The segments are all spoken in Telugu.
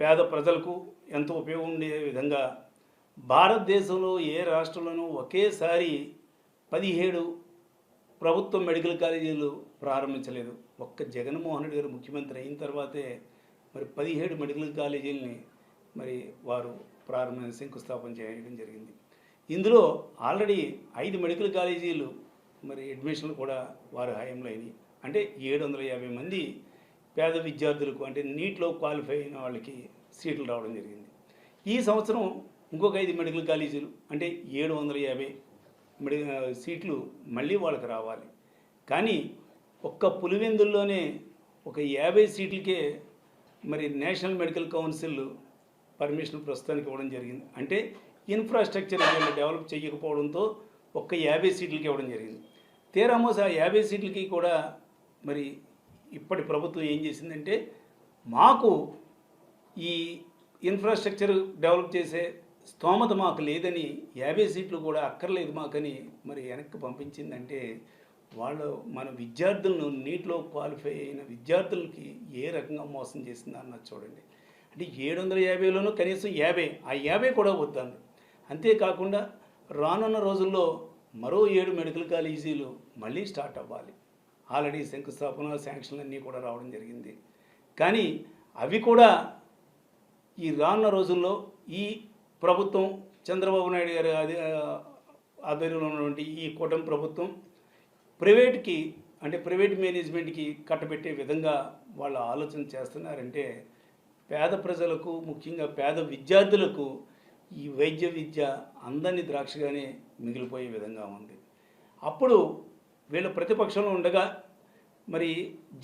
పేద ప్రజలకు ఎంతో ఉపయోగం ఉండే విధంగా భారతదేశంలో ఏ రాష్ట్రంలోనూ ఒకేసారి పదిహేడు ప్రభుత్వ మెడికల్ కాలేజీలు ప్రారంభించలేదు. ఒక్క జగన్మోహన్ రెడ్డి గారు ముఖ్యమంత్రి అయిన తర్వాతే మరి పదిహేడు మెడికల్ కాలేజీలని మరి వారు ప్రారంభమైన శంకుస్థాపన చేయడం జరిగింది. ఇందులో ఆల్రెడీ ఐదు మెడికల్ కాలేజీలు మరి అడ్మిషన్లు కూడా వారి హయాంలో అయినాయి. అంటే ఏడు వందల యాభై మంది పేద విద్యార్థులకు అంటే నీట్లో క్వాలిఫై అయిన వాళ్ళకి సీట్లు రావడం జరిగింది. ఈ సంవత్సరం ఇంకొక ఐదు మెడికల్ కాలేజీలు అంటే ఏడు వందల యాభై మెడి సీట్లు మళ్ళీ వాళ్ళకి రావాలి. కానీ ఒక్క పులివెందుల్లోనే ఒక యాభై సీట్లకే మరి నేషనల్ మెడికల్ కౌన్సిల్ పర్మిషన్ ప్రస్తుతానికి ఇవ్వడం జరిగింది. అంటే ఇన్ఫ్రాస్ట్రక్చర్ వీళ్ళు డెవలప్ చేయకపోవడంతో ఒక్క యాభై సీట్లకి ఇవ్వడం జరిగింది. తీరామోస్ ఆ యాభై సీట్లకి కూడా మరి ఇప్పటి ప్రభుత్వం ఏం చేసిందంటే మాకు ఈ ఇన్ఫ్రాస్ట్రక్చర్ డెవలప్ చేసే స్తోమత మాకు లేదని యాభై సీట్లు కూడా అక్కర్లేదు మాకని మరి వెనక్కి పంపించిందంటే వాళ్ళు మన విద్యార్థులను నీటిలో క్వాలిఫై అయిన విద్యార్థులకి ఏ రకంగా మోసం చేసిందన్నది చూడండి. అంటే ఏడు వందల యాభైలోనూ కనీసం యాభై ఆ యాభై కూడా వద్దాను అంతేకాకుండా రానున్న రోజుల్లో మరో ఏడు మెడికల్ కాలేజీలు మళ్ళీ స్టార్ట్ అవ్వాలి. ఆల్రెడీ శంకుస్థాపన శాంక్షన్లు అన్నీ కూడా రావడం జరిగింది. కానీ అవి కూడా ఈ రానున్న రోజుల్లో ఈ ప్రభుత్వం చంద్రబాబు నాయుడు గారి ఆధ్వర్యంలో ఉన్నటువంటి ఈ కూటమి ప్రభుత్వం ప్రైవేట్కి అంటే ప్రైవేట్ మేనేజ్మెంట్కి కట్టబెట్టే విధంగా వాళ్ళు ఆలోచన చేస్తున్నారంటే పేద ప్రజలకు ముఖ్యంగా పేద విద్యార్థులకు ఈ వైద్య విద్య అందని ద్రాక్షగానే మిగిలిపోయే విధంగా ఉంది. అప్పుడు వీళ్ళు ప్రతిపక్షంలో ఉండగా మరి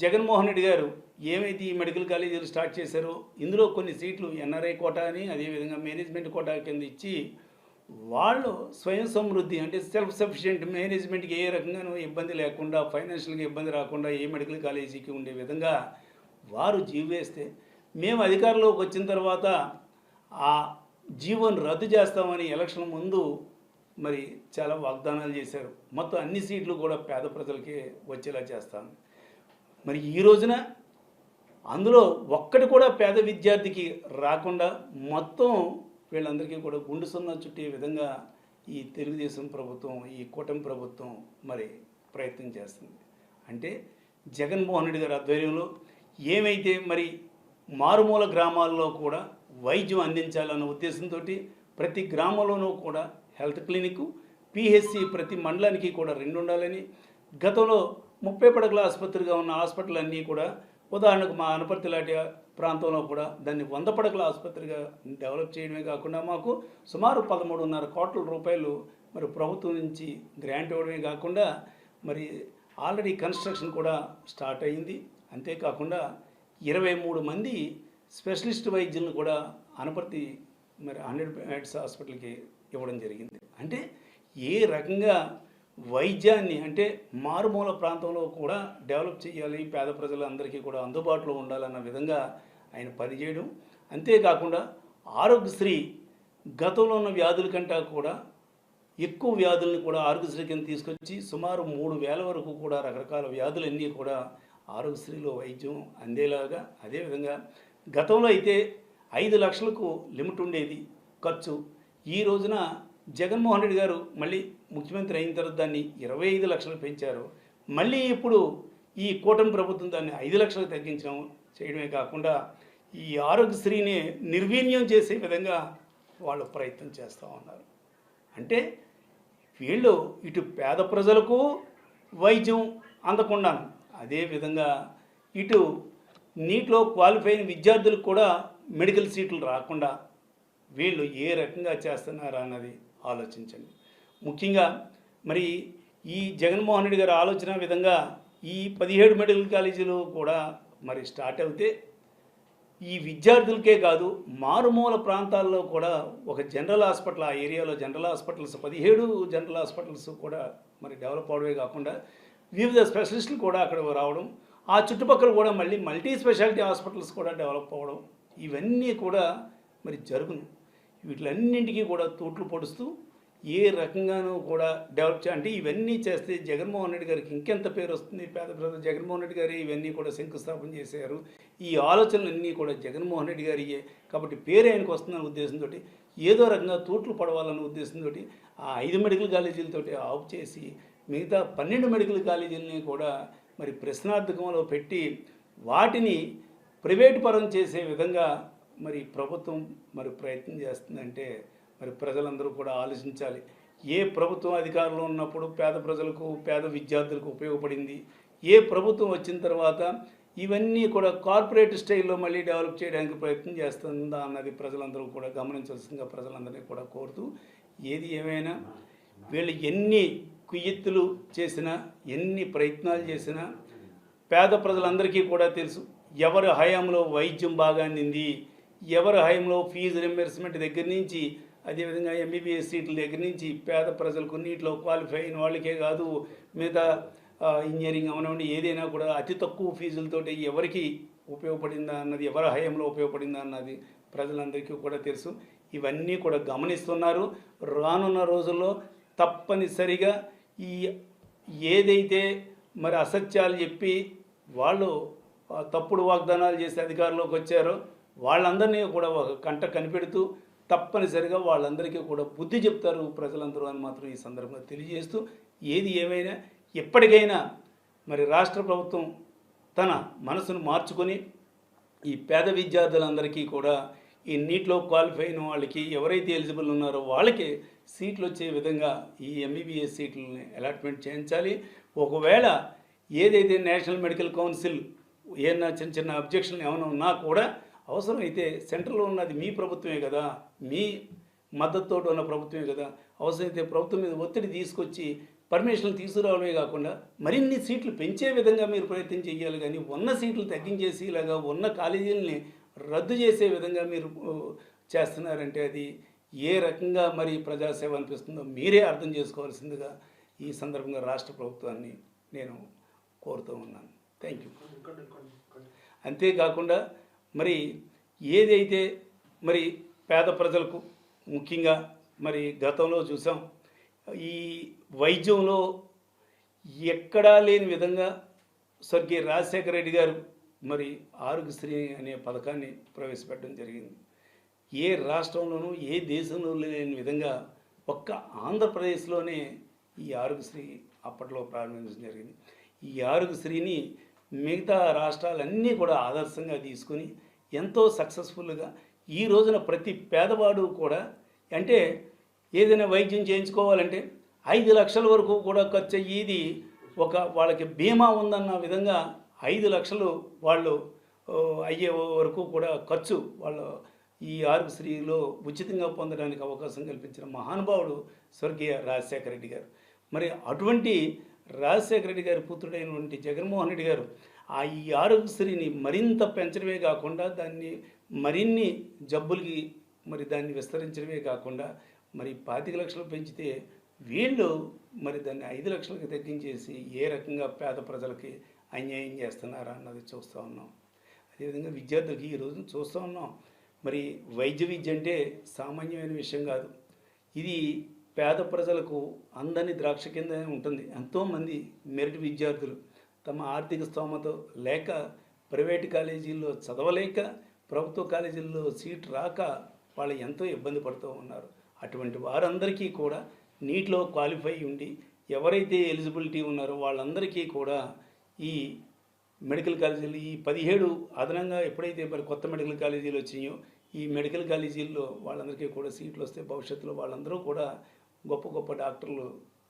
జగన్మోహన్ రెడ్డి గారు ఏమైతే ఈ మెడికల్ కాలేజీలు స్టార్ట్ చేశారో ఇందులో కొన్ని సీట్లు ఎన్ఆర్ఐ కోటా అని అదేవిధంగా మేనేజ్మెంట్ కోటా కింద ఇచ్చి వాళ్ళు స్వయం సమృద్ధి అంటే సెల్ఫ్ సఫిషియెంట్ మేనేజ్మెంట్కి ఏ రకంగానూ ఇబ్బంది లేకుండా ఫైనాన్షియల్గా ఇబ్బంది రాకుండా ఏ మెడికల్ కాలేజీకి ఉండే విధంగా వారు జీవేస్తే మేము అధికారంలోకి వచ్చిన తర్వాత ఆ జీవోని రద్దు చేస్తామని ఎలక్షన్ ముందు మరి చాలా వాగ్దానాలు చేశారు. మొత్తం అన్ని సీట్లు కూడా పేద ప్రజలకే వచ్చేలా చేస్తాం. మరి ఈ రోజున అందులో ఒక్కటి కూడా పేద విద్యార్థికి రాకుండా మొత్తం వీళ్ళందరికీ కూడా గుండు సున్నా చుట్టే విధంగా ఈ తెలుగుదేశం ప్రభుత్వం ఈ కూటమి ప్రభుత్వం మరి ప్రయత్నం చేస్తుంది. అంటే జగన్మోహన్ రెడ్డి గారి ఆధ్వర్యంలో ఏమైతే మరి మారుమూల గ్రామాల్లో కూడా వైద్యం అందించాలన్న ఉద్దేశంతో ప్రతి గ్రామంలోనూ కూడా హెల్త్ క్లినిక్ పిహెచ్సి ప్రతి మండలానికి కూడా రెండు ఉండాలని గతంలో ముప్పై పడకల ఆసుపత్రిగా ఉన్న హాస్పిటల్ అన్నీ కూడా ఉదాహరణకు మా అనపర్తి లాంటి ప్రాంతంలో కూడా దాన్ని వంద పడకల ఆసుపత్రిగా డెవలప్ చేయడమే కాకుండా మాకు సుమారు పదమూడున్నర కోట్ల రూపాయలు మరి ప్రభుత్వం నుంచి గ్రాంట్ ఇవ్వడమే కాకుండా మరి ఆల్రెడీ కన్స్ట్రక్షన్ కూడా స్టార్ట్ అయింది. అంతేకాకుండా ఇరవై మూడు మంది స్పెషలిస్ట్ వైద్యులను కూడా అనపర్తి మరి హండ్రెడ్ బెడ్స్ హాస్పిటల్కి ఇవ్వడం జరిగింది. అంటే ఏ రకంగా వైద్యాన్ని అంటే మారుమూల ప్రాంతంలో కూడా డెవలప్ చేయాలి పేద ప్రజలందరికీ కూడా అందుబాటులో ఉండాలన్న విధంగా ఆయన పనిచేయడం అంతేకాకుండా ఆరోగ్యశ్రీ గతంలో ఉన్న వ్యాధుల కంటే కూడా ఎక్కువ వ్యాధులను కూడా ఆరోగ్యశ్రీ కింద తీసుకొచ్చి సుమారు మూడు వేల వరకు కూడా రకరకాల వ్యాధులన్నీ కూడా ఆరోగ్యశ్రీలో వైద్యం అందేలాగా అదేవిధంగా గతంలో అయితే ఐదు లక్షలకు లిమిట్ ఉండేది ఖర్చు. ఈ రోజున జగన్మోహన్ రెడ్డి గారు మళ్ళీ ముఖ్యమంత్రి అయిన తర్వాత దాన్ని ఇరవై ఐదు లక్షలు పెంచారు. మళ్ళీ ఇప్పుడు ఈ కూటమి ప్రభుత్వం దాన్ని ఐదు లక్షలు తగ్గించడం చేయడమే కాకుండా ఈ ఆరోగ్యశ్రీని నిర్వీర్యం చేసే విధంగా వాళ్ళు ప్రయత్నం చేస్తూ ఉన్నారు. అంటే వీళ్ళు ఇటు పేద ప్రజలకు వైద్యం అందకుండా అదేవిధంగా ఇటు నీటిలో క్వాలిఫై అయిన విద్యార్థులకు కూడా మెడికల్ సీట్లు రాకుండా వీళ్ళు ఏ రకంగా చేస్తున్నారా అన్నది ఆలోచించండి. ముఖ్యంగా మరి ఈ జగన్మోహన్ రెడ్డి గారి ఆలోచన విధంగా ఈ పదిహేడు మెడికల్ కాలేజీలు కూడా మరి స్టార్ట్ అవుతే ఈ విద్యార్థులకే కాదు మారుమూల ప్రాంతాల్లో కూడా ఒక జనరల్ హాస్పిటల్ ఆ ఏరియాలో జనరల్ హాస్పిటల్స్ పదిహేడు జనరల్ హాస్పిటల్స్ కూడా మరి డెవలప్ అవడమే కాకుండా వివిధ స్పెషలిస్టులు కూడా అక్కడ రావడం ఆ చుట్టుపక్కల కూడా మళ్ళీ మల్టీ స్పెషాలిటీ హాస్పిటల్స్ కూడా డెవలప్ అవ్వడం ఇవన్నీ కూడా మరి జరుగును. వీటిలన్నింటికీ కూడా తూట్లు పొడుస్తూ ఏ రకంగానూ కూడా డెవలప్ అంటే ఇవన్నీ చేస్తే జగన్మోహన్ రెడ్డి గారికి ఇంకెంత పేరు వస్తుంది? పేద ప్రజలు జగన్మోహన్ రెడ్డి గారు ఇవన్నీ కూడా శంకుస్థాపన చేశారు. ఈ ఆలోచనలన్నీ కూడా జగన్మోహన్ రెడ్డి గారియే. కాబట్టి పేరు ఆయనకు వస్తుందనే ఉద్దేశంతో ఏదో రకంగా తూట్లు పడవాలనే ఉద్దేశంతో ఆ ఐదు మెడికల్ కాలేజీలతోటి ఆఫ్ చేసి మిగతా పన్నెండు మెడికల్ కాలేజీలని కూడా మరి ప్రశ్నార్థకంలో పెట్టి వాటిని ప్రైవేట్ పరం చేసే విధంగా మరి ప్రభుత్వం మరి ప్రయత్నం చేస్తుందంటే మరి ప్రజలందరూ కూడా ఆలోచించాలి. ఏ ప్రభుత్వం అధికారంలో ఉన్నప్పుడు పేద ప్రజలకు పేద విద్యార్థులకు ఉపయోగపడింది? ఏ ప్రభుత్వం వచ్చిన తర్వాత ఇవన్నీ కూడా కార్పొరేట్ స్టైల్లో మళ్ళీ డెవలప్ చేయడానికి ప్రయత్నం చేస్తుందా అన్నది ప్రజలందరూ కూడా గమనించవలసిందిగా ప్రజలందరినీ కూడా కోరుతూ ఏది ఏమైనా వీళ్ళు ఎన్ని కుయ్యెత్తులు చేసినా ఎన్ని ప్రయత్నాలు చేసినా పేద ప్రజలందరికీ కూడా తెలుసు ఎవరి హయాంలో వైద్యం బాగా అందింది ఎవరి హయంలో ఫీజు రింబర్స్మెంట్ దగ్గర నుంచి అదేవిధంగా ఎంబీబీఎస్ సీట్ల దగ్గర నుంచి పేద ప్రజలకు నీటిలో క్వాలిఫై అయిన వాళ్ళకే కాదు మిగతా ఇంజనీరింగ్ అవనండి ఏదైనా కూడా అతి తక్కువ ఫీజులతోటి ఎవరికి ఉపయోగపడిందా అన్నది ఎవరి హయంలో ఉపయోగపడిందా అన్నది ప్రజలందరికీ కూడా తెలుసు. ఇవన్నీ కూడా గమనిస్తున్నారు. రానున్న రోజుల్లో తప్పనిసరిగా ఈ ఏదైతే మరి అసత్యాలు చెప్పి వాళ్ళు తప్పుడు వాగ్దానాలు చేసి అధికారంలోకి వచ్చారో వాళ్ళందరినీ కూడా ఒక కంట కనిపెడుతూ తప్పనిసరిగా వాళ్ళందరికీ కూడా బుద్ధి చెప్తారు ప్రజలందరూ అని మాత్రం ఈ సందర్భంగా తెలియజేస్తూ ఏది ఏమైనా ఎప్పటికైనా మరి రాష్ట్ర ప్రభుత్వం తన మనసును మార్చుకొని ఈ పేద విద్యార్థులందరికీ కూడా ఈ నీట్లో క్వాలిఫై అయిన వాళ్ళకి ఎవరైతే ఎలిజిబుల్ ఉన్నారో వాళ్ళకి సీట్లు వచ్చే విధంగా ఈ ఎంబీబీఎస్ సీట్లని అలాట్మెంట్ చేయించాలి. ఒకవేళ ఏదైతే నేషనల్ మెడికల్ కౌన్సిల్ ఏమన్నా చిన్న చిన్న అబ్జెక్షన్లు ఏమైనా ఉన్నా కూడా అవసరమైతే సెంట్రల్లో ఉన్నది మీ ప్రభుత్వమే కదా మీ మద్దతుతో ఉన్న ప్రభుత్వమే కదా. అవసరమైతే ప్రభుత్వం మీద ఒత్తిడి తీసుకొచ్చి పర్మిషన్లు తీసుకురావడమే కాకుండా మరిన్ని సీట్లు పెంచే విధంగా మీరు ప్రయత్నం చేయాలి కానీ ఉన్న సీట్లు తగ్గించేసి ఇలాగా ఉన్న కాలేజీలని రద్దు చేసే విధంగా మీరు చేస్తున్నారంటే అది ఏ రకంగా మరి ప్రజాసేవ అనిపిస్తుందో మీరే అర్థం చేసుకోవాల్సిందిగా ఈ సందర్భంగా రాష్ట్ర ప్రభుత్వాన్ని నేను కోరుతూ ఉన్నాను. థ్యాంక్ యూ అంతేకాకుండా మరి ఏదైతే మరి పేద ప్రజలకు ముఖ్యంగా మరి గతంలో చూసాం ఈ వైద్యంలో ఎక్కడా లేని విధంగా స్వర్గీయ రాజశేఖర రెడ్డి గారు మరి ఆరోగ్యశ్రీ అనే పథకాన్ని ప్రవేశపెట్టడం జరిగింది. ఏ రాష్ట్రంలోనూ ఏ దేశంలో లేని విధంగా ఒక్క ఆంధ్రప్రదేశ్లోనే ఈ ఆరోగ్యశ్రీ అప్పట్లో ప్రారంభించడం జరిగింది. ఈ ఆరోగ్యశ్రీని మిగతా రాష్ట్రాలన్నీ కూడా ఆదర్శంగా తీసుకొని ఎంతో సక్సెస్ఫుల్గా ఈ రోజున ప్రతి పేదవాడు కూడా అంటే ఏదైనా వైద్యం చేయించుకోవాలంటే ఐదు లక్షల వరకు కూడా ఖర్చు అయ్యేది ఒక వాళ్ళకి బీమా ఉందన్న విధంగా ఐదు లక్షలు వాళ్ళు ఓ, అయ్యే వరకు కూడా ఖర్చు వాళ్ళు ఈ ఆరోగ్యశ్రీలో ఉచితంగా పొందడానికి అవకాశం కల్పించిన మహానుభావుడు స్వర్గీయ రాజశేఖర రెడ్డి గారు. మరి అటువంటి రాజశేఖర రెడ్డి గారి పుత్రుడైనటువంటి జగన్మోహన్ రెడ్డి గారు ఆ ఈ ఆరోగ్యశ్రీని మరింత పెంచడమే కాకుండా దాన్ని మరిన్ని జబ్బులకి మరి దాన్ని విస్తరించడమే కాకుండా మరి పాతిక లక్షలు పెంచితే వీళ్ళు మరి దాన్ని ఐదు లక్షలకు తగ్గించేసి ఏ రకంగా పేద ప్రజలకి అన్యాయం చేస్తున్నారా అన్నది చూస్తూ ఉన్నాం. అదేవిధంగా విద్యార్థులకి ఈ రోజున చూస్తూ ఉన్నాం. మరి వైద్య విద్య అంటే సామాన్యమైన విషయం కాదు. ఇది పేద ప్రజలకు అందని ద్రాక్ష కింద ఉంటుంది. ఎంతోమంది మెరిట్ విద్యార్థులు తమ ఆర్థిక స్తోమత లేక ప్రైవేట్ కాలేజీల్లో చదవలేక ప్రభుత్వ కాలేజీల్లో సీట్ రాక వాళ్ళు ఎంతో ఇబ్బంది పడుతూ ఉన్నారు. అటువంటి వారందరికీ కూడా నీటిలో క్వాలిఫై ఉండి ఎవరైతే ఎలిజిబిలిటీ ఉన్నారో వాళ్ళందరికీ కూడా ఈ మెడికల్ కాలేజీలు ఈ పదిహేడు అదనంగా ఎప్పుడైతే మరి కొత్త మెడికల్ కాలేజీలు వచ్చినాయో ఈ మెడికల్ కాలేజీల్లో వాళ్ళందరికీ కూడా సీట్లు వస్తే భవిష్యత్తులో వాళ్ళందరూ కూడా గొప్ప గొప్ప డాక్టర్లు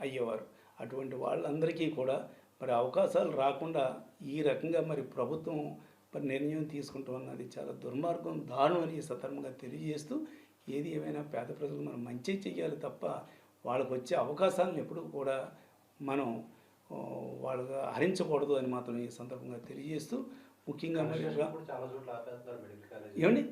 అయ్యేవారు. అటువంటి వాళ్ళందరికీ కూడా మరి అవకాశాలు రాకుండా ఈ రకంగా మరి ప్రభుత్వం మరి నిర్ణయం తీసుకుంటున్నది చాలా దుర్మార్గం దారుణం అని ఈ సందర్భంగా తెలియజేస్తూ ఏది ఏమైనా పేద ప్రజలు మనం మంచి చేయాలి తప్ప వాళ్ళకు వచ్చే అవకాశాలను ఎప్పుడూ కూడా మనం వాళ్ళగా హరించకూడదు అని మాత్రం ఈ సందర్భంగా తెలియజేస్తూ ముఖ్యంగా మరి చాలా కాలేజ్ ఏమండి?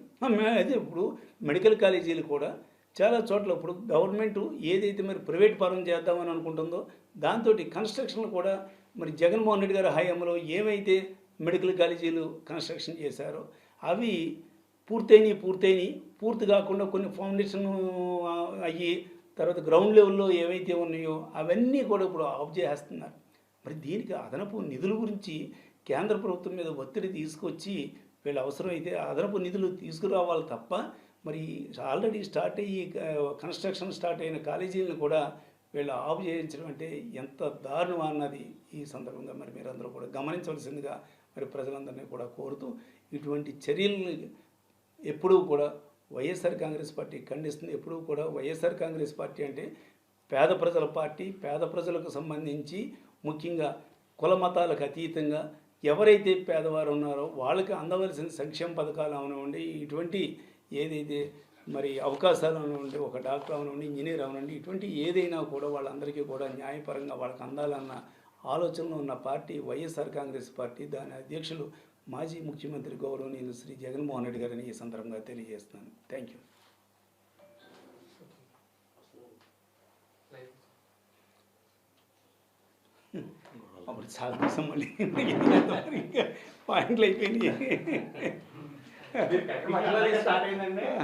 అదే ఇప్పుడు మెడికల్ కాలేజీలు కూడా చాలా చోట్ల ఇప్పుడు గవర్నమెంట్ ఏదైతే మరి ప్రైవేట్ పరం చేద్దామని అనుకుంటుందో దాంతో కన్స్ట్రక్షన్లు కూడా మరి జగన్మోహన్ రెడ్డి గారి హయాంలో ఏవైతే మెడికల్ కాలేజీలు కన్స్ట్రక్షన్ చేశారో అవి పూర్తయినాయి పూర్తయినాయి పూర్తి కాకుండా కొన్ని ఫౌండేషన్ అయ్యి తర్వాత గ్రౌండ్ లెవెల్లో ఏవైతే ఉన్నాయో అవన్నీ కూడా ఇప్పుడు ఆఫ్ చేసేస్తున్నారు. మరి దీనికి అదనపు నిధుల గురించి కేంద్ర ప్రభుత్వం మీద ఒత్తిడి తీసుకొచ్చి వీళ్ళ అవసరమైతే అదనపు నిధులు తీసుకురావాలి తప్ప మరి ఆల్రెడీ స్టార్ట్ అయ్యి కన్స్ట్రక్షన్ స్టార్ట్ అయిన కాలేజీలను కూడా వీళ్ళు ఆఫ్ చేయించడం అంటే ఎంత దారుణం అన్నది ఈ సందర్భంగా మరి మీరందరూ కూడా గమనించవలసిందిగా మరి ప్రజలందరినీ కూడా కోరుతూ ఇటువంటి చర్యలను ఎప్పుడూ కూడా వైఎస్ఆర్ కాంగ్రెస్ పార్టీ ఖండిస్తుంది. ఎప్పుడూ కూడా వైఎస్ఆర్ కాంగ్రెస్ పార్టీ అంటే పేద ప్రజల పార్టీ పేద ప్రజలకు సంబంధించి ముఖ్యంగా కుల మతాలకు అతీతంగా ఎవరైతే పేదవారు ఉన్నారో వాళ్ళకి అందవలసిన సంక్షేమ పథకాలు అవనివ్వండి. ఇటువంటి ఏదైతే మరి అవకాశాలు అవనివ్వండి ఒక డాక్టర్ అవనివ్వండి ఇంజనీర్ అవనివ్వండి ఇటువంటి ఏదైనా కూడా వాళ్ళందరికీ కూడా న్యాయపరంగా వాళ్ళకి అందాలన్న ఆలోచనలో ఉన్న పార్టీ వైఎస్ఆర్ కాంగ్రెస్ పార్టీ దాని అధ్యక్షులు మాజీ ముఖ్యమంత్రి గౌరవనీయులు శ్రీ జగన్మోహన్ రెడ్డి గారిని ఈ సందర్భంగా తెలియజేస్తున్నాను. థ్యాంక్ యూ అప్పుడు చాలా మళ్ళీ. పాయింట్లు అయిపోయినాయి. స్టార్ట్ అయిందండి.